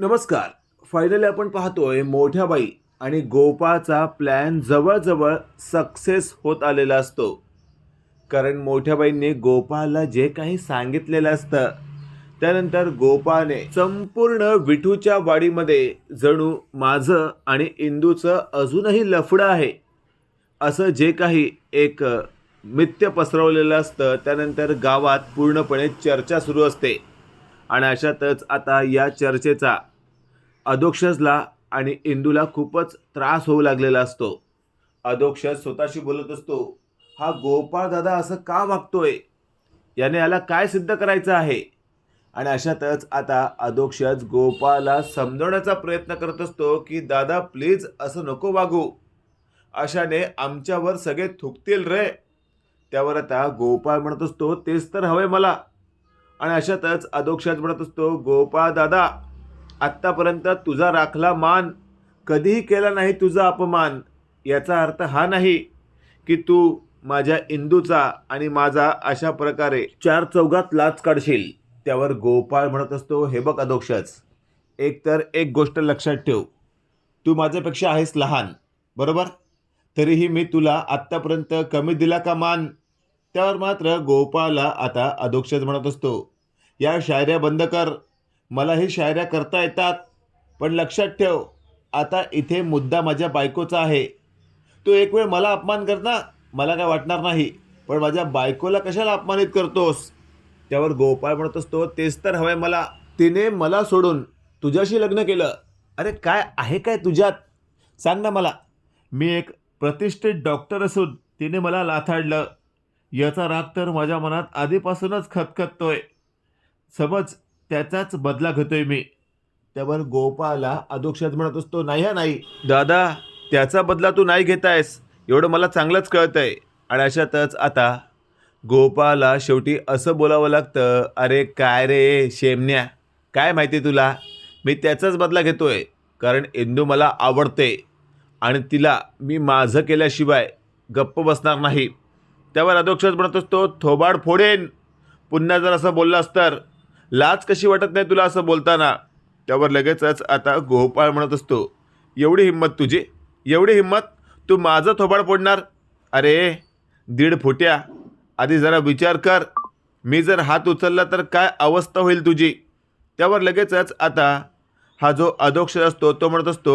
नमस्कार. फायनली आपण पाहतोय मोठ्या बाई आणि गोपाचा प्लॅन जवळजवळ सक्सेस होत आलेला असतो. कारण मोठ्या बाईंनी गोपाला जे काही सांगितलेलं असतं त्यानंतर गोपाने संपूर्ण विठूच्या वाडीमध्ये जणू माझं आणि इंदूचं अजूनही लफडं आहे. असं जे काही एक मिथ्य पसरवलेलं असतं त्यानंतर गावात पूर्णपणे चर्चा सुरू असते. आणि अशातच आता या चर्चेचा अधोक्षजला आणि इंदूला खूपच त्रास होऊ लागलेला असतो. अधोक्षज स्वतःशी बोलत असतो हा गोपाळ दादा असं का वागतोय? याने याला काय सिद्ध करायचं आहे? आणि अशातच आता अधोक्षज गोपाळला समजवण्याचा प्रयत्न करत असतो की दादा प्लीज असं नको वागू. अशाने आमच्यावर सगळे थुकतील रे. त्यावर आता गोपाळ म्हणत असतो तेच तर हवंय मला. आणि अशातच अधोक्षात म्हणत असतो गोपाळ दादा आत्तापर्यंत तुझा राखला मान कधीही केला नाही तुझा अपमान. याचा अर्थ हा नाही की तू माझ्या इंदूचा आणि माझा अशा प्रकारे चार चौघात लाच काढशील. त्यावर गोपाळ म्हणत असतो हे बघ अधोक्षच एक तर एक गोष्ट लक्षात ठेव. तू माझ्यापेक्षा आहेस लहान बरोबर? तरीही मी तुला आत्तापर्यंत कमी दिला का मान? त्यावर मात्र गोपाळला आता अधोक्षज म्हणत असतो या शायऱ्या बंद कर. मला ही शायऱ्या करता येतात. पण लक्षात ठेव आता इथे मुद्दा माझ्या बायकोचा आहे. तू एक वेळ मला अपमान कर ना. मला काय वाटणार नाही. पण माझ्या बायकोला कशाला अपमानित करतोस? त्यावर गोपाळ म्हणत असतो तेच तर हवंय मला. तिने मला सोडून तुझ्याशी लग्न केलं. अरे काय आहे काय तुझ्यात? सांग ना मला. मी एक प्रतिष्ठित डॉक्टर असून तिने मला लाथाडलं. याचा राग तर माझ्या मनात आधीपासूनच खतखततोय. समज त्याचाच बदला घेतोय मी. त्यावर गोपाला अधोक्षात म्हणत असतो नाही हा नाही. दादा त्याचा बदला तू नाही घेतायस. एवढं मला चांगलंच कळतंय. आणि अशातच आता गोपाला शेवटी असं बोलावं लागतं अरे काय रे शेमण्या? काय माहिती तुला? मी त्याचाच बदला घेतोय. कारण इंदू मला आवडते. आणि तिला मी माझं केल्याशिवाय गप्प बसणार नाही. त्यावर अधोक्षज म्हणत असतो थोबाड फोडेन. पुन्हा जर असं बोललास तर. लाज कशी वाटत नाही तुला असं बोलताना? त्यावर लगेचच आता गोपाळ म्हणत असतो एवढी हिंमत तुझी? एवढी हिंमत? तू माझं थोबाड फोडणार? अरे दीड फुट्या. आधी जरा विचार कर. मी जर हात उचलला तर काय अवस्था होईल तुझी? त्यावर लगेचच आता हा जो अधोक्षर असतो तो म्हणत असतो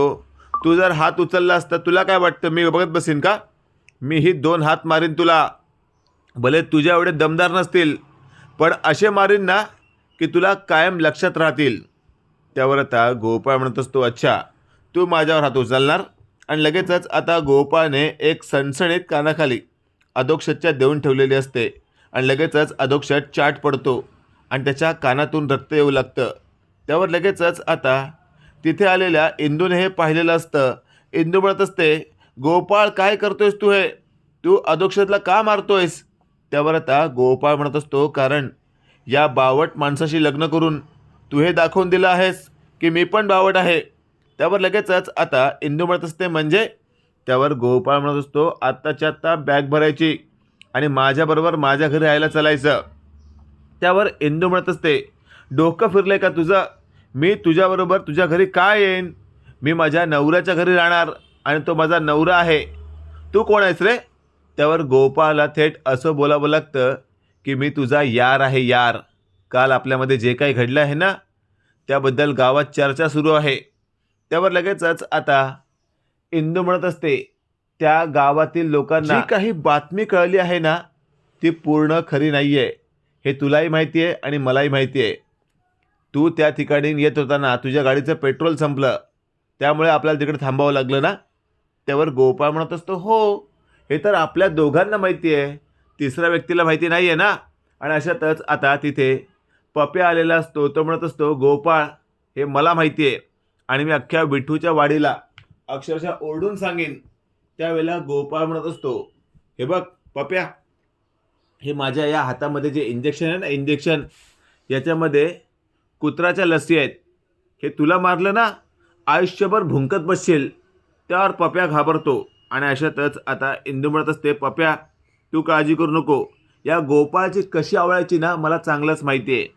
तू जर हात उचलला असता तुला काय वाटतं? मी बघत बसीन का? मी ही दोन हात मारीन तुला. भले तुझ्या एवढे दमदार नसतील पण असे मारीन ना की तुला कायम लक्षात राहतील. त्यावर आता गोपाळ म्हणत असतो अच्छा तू माझ्यावर हात उचलणार? आणि लगेचच आता गोपाळने एक सणसणीत कानाखाली अधोक्षतच्या देऊन ठेवलेली असते. आणि लगेचच अधोक्षत चाट पडतो आणि त्याच्या कानातून रक्त येऊ लागतं. त्यावर लगेचच आता तिथे आलेल्या इंदूने हे पाहिलेलं असतं. इंदू म्हणत असते गोपाळ काय करतोयस तू हे? तू अधोक्षतला का मारतोयस? त्यावर आता गोपाळ म्हणत असतो कारण या बावट माणसाशी लग्न करून तू हे दाखवून दिलं आहेस की मी पण बावट आहे. त्यावर लगेचच आता इंदू म्हणत असते म्हणजे? त्यावर गोपाळ म्हणत असतो आत्ताच्या आत्ता बॅग भरायची आणि माझ्याबरोबर माझ्या घरी यायला चालायचं. त्यावर इंदू म्हणत असते डोकं फिरलंय का तुझं? मी तुझ्याबरोबर तुझ्या घरी काय येईन? मी माझ्या नवऱ्याच्या घरी राहणार आणि तो माझा नवरा आहे. तू कोण आहेस रे? त्यावर गोपाळला थेट असं बोलावं लागतं की मी तुझा यार आहे यार. काल आपल्यामध्ये जे काही घडलं आहे ना त्याबद्दल गावात चर्चा सुरू आहे. त्यावर लगेचच आता इंदू म्हणत असते त्या गावातील लोकांना काही बातमी कळली आहे ना ती पूर्ण खरी नाही आहे हे तुलाही माहिती आहे आणि मलाही माहिती आहे. तू त्या ठिकाणी येत होताना तुझ्या गाडीचं पेट्रोल संपलं. त्यामुळे आपल्याला तिकडे थांबावं लागलं ना? त्यावर गोपाळ म्हणत असतो हो हे तर आपल्या दोघांना माहिती आहे. तिसऱ्या व्यक्तीला माहिती नाही आहे ना? आणि अशातच आता तिथे पप्या आलेला असतो तो म्हणत असतो गोपाळ हे मला माहिती आहे आणि मी अख्ख्या विठूच्या वाडीला अक्षरशः ओरडून सांगेन. त्यावेळेला गोपाळ म्हणत असतो हे बघ पप्या हे माझ्या या हातामध्ये जे इंजेक्शन आहे ना इंजेक्शन याच्यामध्ये कुत्राच्या लसी आहेत. हे तुला मारलं ना आयुष्यभर भुंकत बसशील. त्यावर पप्या घाबरतो. आणि अशातच आता इंदू म्हणत असते पप्या तू काळजी करू नको. या गोपाळची कशी आवडायची ना मला चांगलंच माहिती आहे.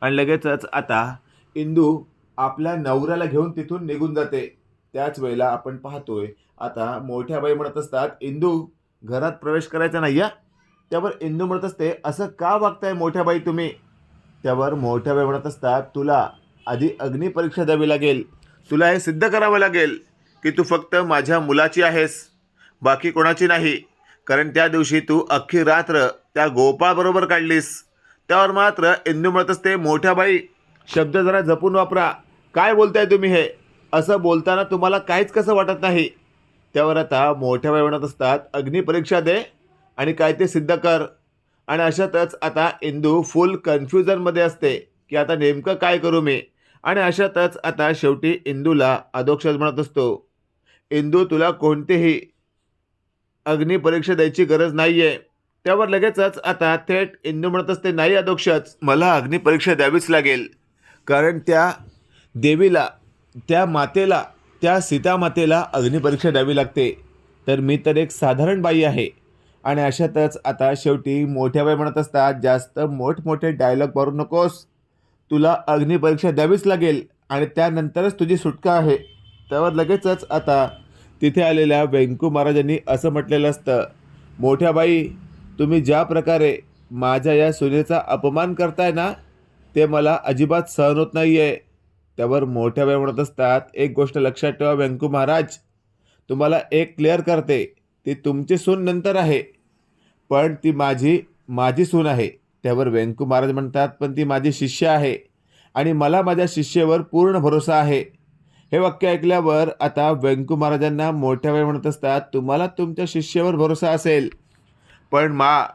आणि लगेचच आता इंदू आपल्या नवऱ्याला घेऊन तिथून निघून जाते. त्याच वेळेला आपण पाहतोय आता मोठ्या बाई म्हणत असतात इंदू घरात प्रवेश करायचा नाही या त्यावर इंदू म्हणत असते असं का वागताय मोठ्या बाई तुम्ही? त्यावर मोठ्या बाई म्हणत असतात तुला आधी अग्निपरीक्षा द्यावी लागेल. तुला हे सिद्ध करावं लागेल की तू फक्त माझ्या मुलाची आहेस. बाकी कोणाची नाही. कारण त्या दिवशी तू अख्खी रात्र त्या गोपाळबरोबर काढलीस. त्यावर मात्र इंदू म्हणत असते मोठ्या बाई शब्द जरा जपून वापरा. काय बोलताय तुम्ही हे? असं बोलताना तुम्हाला काहीच कसं वाटत नाही. त्यावर आता मोठ्या बाई म्हणत असतात अग्निपरीक्षा दे आणि काय ते सिद्ध कर. आणि अशातच आता इंदू फुल कन्फ्युजनमध्ये असते की आता नेमकं काय करू मी? आणि अशातच आता शेवटी इंदूला अधोक्षज म्हणत असतो इंदू तुला कोणतेही अग्निपरीक्षा द्यायची गरज नाही आहे त्यावर लगेचच आता थेट इंदू म्हणत असते नाही अध्यक्षच मला अग्निपरीक्षा द्यावीच लागेल. कारण त्या देवीला त्या मातेला त्या सीतामातेला अग्निपरीक्षा द्यावी लागते. तर मी तर एक साधारण बाई आहे. आणि अशातच आता शेवटी मोठ्या बाई म्हणत असतात जास्त मोठमोठे डायलॉग मारू नकोस. तुला अग्निपरीक्षा द्यावीच लागेल आणि त्यानंतरच तुझी सुटका आहे. त्यावर लगेचच आता तिथे आलेल्या व्यंकू महाराजांनी असं म्हटलेलं असतं मोठ्या बाई तुम्ही ज्या प्रकारे माझ्या या सुनेचा अपमान करताय ना ते मला अजिबात सहन होत नाही आहे त्यावर मोठ्या बाई म्हणत असतात एक गोष्ट लक्षात ठेवा व्यंकू महाराज तुम्हाला एक क्लिअर करते ती तुमची सून नंतर आहे पण ती माझी माझी सून आहे. त्यावर व्यंकू महाराज म्हणतात पण ती माझी शिष्य आहे आणि मला माझ्या शिष्येवर पूर्ण भरोसा आहे. हे वाक्य ऐकल्यावर आता व्यंकू महाराजांना मोठ्या वेळ म्हणत असतात तुम्हाला तुमच्या शिष्यावर भरोसा असेल पण मा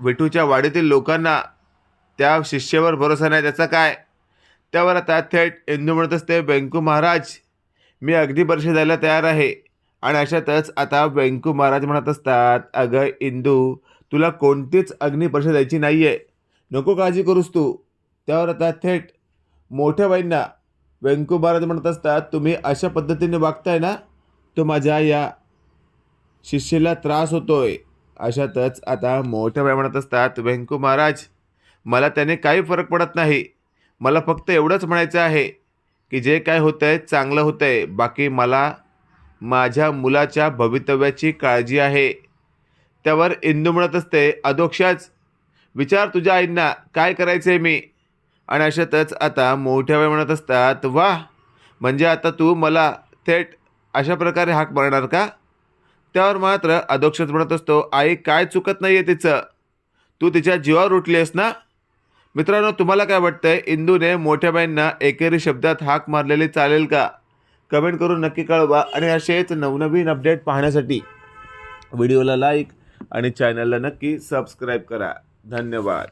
विठूच्या वाडीतील लोकांना त्या शिष्यावर भरोसा नाही त्याचा काय? त्यावर आता थेट इंदू म्हणत असते व्यंकू महाराज मी अगदी परिषद द्यायला तयार आहे. आणि अशातच आता व्यंकू महाराज म्हणत असतात अगं इंदू तुला कोणतीच अग्निपरीक्षा द्यायची नाही आहे नको काळजी करूस तू. त्यावर आता थेट मोठ्या बाईंना व्यंकू महाराज म्हणत असतात तुम्ही अशा पद्धतीने वागताय ना तो माझ्या या शिष्येला त्रास होतोय. अशातच आता मोठ्या बाय म्हणत असतात व्यंकू महाराज मला त्याने काही फरक पडत नाही. मला फक्त एवढंच म्हणायचं आहे की जे काय होतं आहे चांगलं होतं आहे बाकी मला माझ्या मुलाच्या भवितव्याची काळजी आहे. त्यावर इंदू म्हणत असते अधोक्षाच विचार तुझ्या आईंना काय करायचं आहे मी? आणि अशातच आता मोठ्या वेळ म्हणत असतात वा म्हणजे आता तू मला थेट अशा प्रकारे हाक मारणार का? त्यावर मात्र अधोक्षच म्हणत असतो आई काय चुकत नाही आहे तिचं? तू तिच्या जीवावर उठली आहेस ना? मित्रांनो तुम्हाला काय वाटतंय? इंदूने मोठ्या बाईंना एकेरी शब्दात हाक मारलेली चालेल का? कमेंट करून नक्की कळवा आणि असेच नवनवीन अपडेट पाहण्यासाठी व्हिडिओला लाईक आणि चॅनलला नक्की सबस्क्राईब करा. धन्यवाद.